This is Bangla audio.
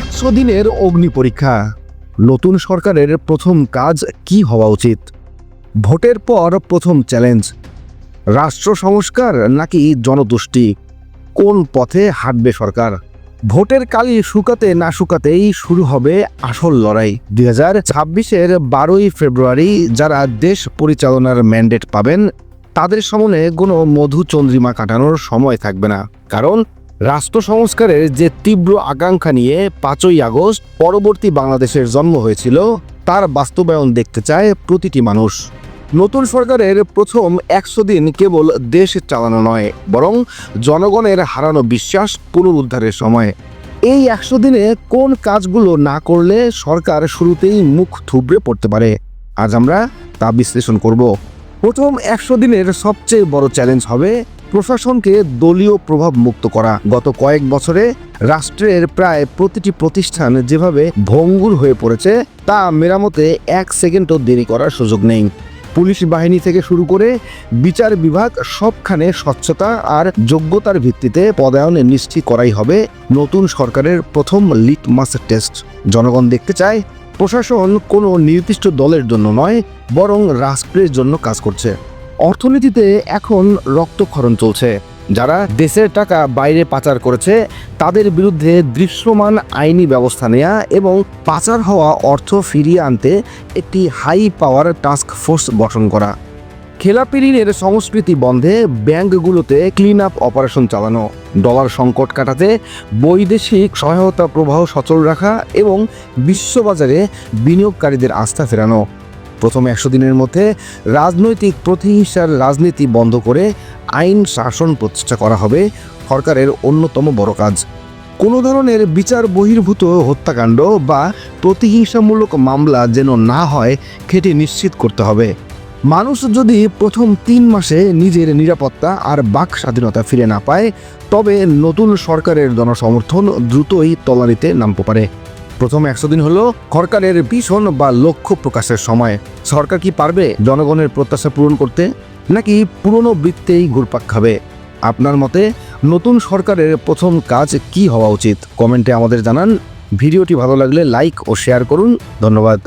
একশো দিনের অগ্নি পরীক্ষা। নতুন সরকারের প্রথম কাজ কি হওয়া উচিত? ভোটের পর প্রথম চ্যালেঞ্জ। রাষ্ট্র সংস্কার নাকি জনতুষ্টি কোন পথে হাঁটবে সরকার? ভোটের কালি শুকাতে না শুকাতেই শুরু হবে আসল লড়াই। দুই হাজার ছাব্বিশের বারোই ফেব্রুয়ারি যারা দেশ পরিচালনার ম্যান্ডেট পাবেন, তাদের সামনে কোনো মধুচন্দ্রিমা কাটানোর সময় থাকবে না। কারণ রাষ্ট্র সংস্কারের যে তীব্র আকাঙ্ক্ষা নিয়ে পাঁচই আগস্ট পরবর্তী বাংলাদেশের জন্ম হয়েছিল, তার বাস্তবায়ন দেখতে চায় প্রতিটি মানুষ। নতুন সরকারের প্রথম একশো দিন কেবল দেশ চালানো নয়, বরং জনগণের হারানো বিশ্বাস পুনরুদ্ধারের সময়। এই একশো দিনে কোন কাজগুলো না করলে সরকার শুরুতেই মুখ থুবড়ে পড়তে পারে? আজ আমরা তা বিশ্লেষণ করব। প্রথম একশো দিনের সবচেয়ে বড় চ্যালেঞ্জ হবে প্রশাসনকে দলীয় প্রভাব মুক্ত করা। গত কয়েক বছরে রাষ্ট্রের প্রায় প্রতিটি প্রতিষ্ঠান যেভাবে ভঙ্গুর হয়ে পড়েছে, তা মেরামতে এক সেকেন্ডও দেরি করার সুযোগ নেই। পুলিশ বাহিনী থেকে শুরু করে বিচার বিভাগ সবখানে স্বচ্ছতা আর যোগ্যতার ভিত্তিতে পদায়ন নিশ্চিত করাই হবে নতুন সরকারের প্রথম লিট লিটমাস টেস্ট। জনগণ দেখতে চায়, প্রশাসন কোনো নির্দিষ্ট দলের জন্য নয়, বরং রাষ্ট্রের জন্য কাজ করছে। অর্থনীতিতে এখন রক্তক্ষরণ চলছে। যারা দেশের টাকা বাইরে পাচার করেছে, তাদের বিরুদ্ধে দৃশ্যমান আইনি ব্যবস্থা নেওয়া এবং পাচার হওয়া অর্থ ফিরিয়ে আনতে একটি হাই পাওয়ার টাস্ক ফোর্স গঠন করা। খেলাপি ঋণের সংস্কৃতি বন্ধে ব্যাংকগুলোতে ক্লিন আপ অপারেশন চালানো ডলার সংকট কাটাতে বৈদেশিক সহায়তা প্রবাহ সচল রাখা এবং বিশ্ববাজারে বিনিয়োগকারীদের আস্থা ফেরানো। প্রথম একশো দিনের মধ্যে রাজনৈতিক প্রতিহিংসার রাজনীতি বন্ধ করে আইন শাসন প্রতিষ্ঠা করা হবে সরকারের অন্যতম বড় কাজ। কোনো ধরনের বিচার বহির্ভূত হত্যাকাণ্ড বা প্রতিহিংসামূলক মামলা যেন না হয় খেটে নিশ্চিত করতে হবে। মানুষ যদি প্রথম তিন মাসে নিজের নিরাপত্তা আর বাক স্বাধীনতা ফিরে না পায়, তবে নতুন সরকারের জনসমর্থন দ্রুতই তলানিতে নামতে পারে। প্রথম একশো দিন হলো সরকারের ভীষণ বা লক্ষ্য প্রকাশের সময়। সরকার কি পারবে জনগণের প্রত্যাশা পূরণ করতে, নাকি পুরনো বৃত্তেই ঘুরপাক খাবে? আপনার মতে নতুন সরকারের প্রথম কাজ কি হওয়া উচিত? কমেন্টে আমাদের জানান। ভিডিওটি ভালো লাগলে লাইক ও শেয়ার করুন। ধন্যবাদ।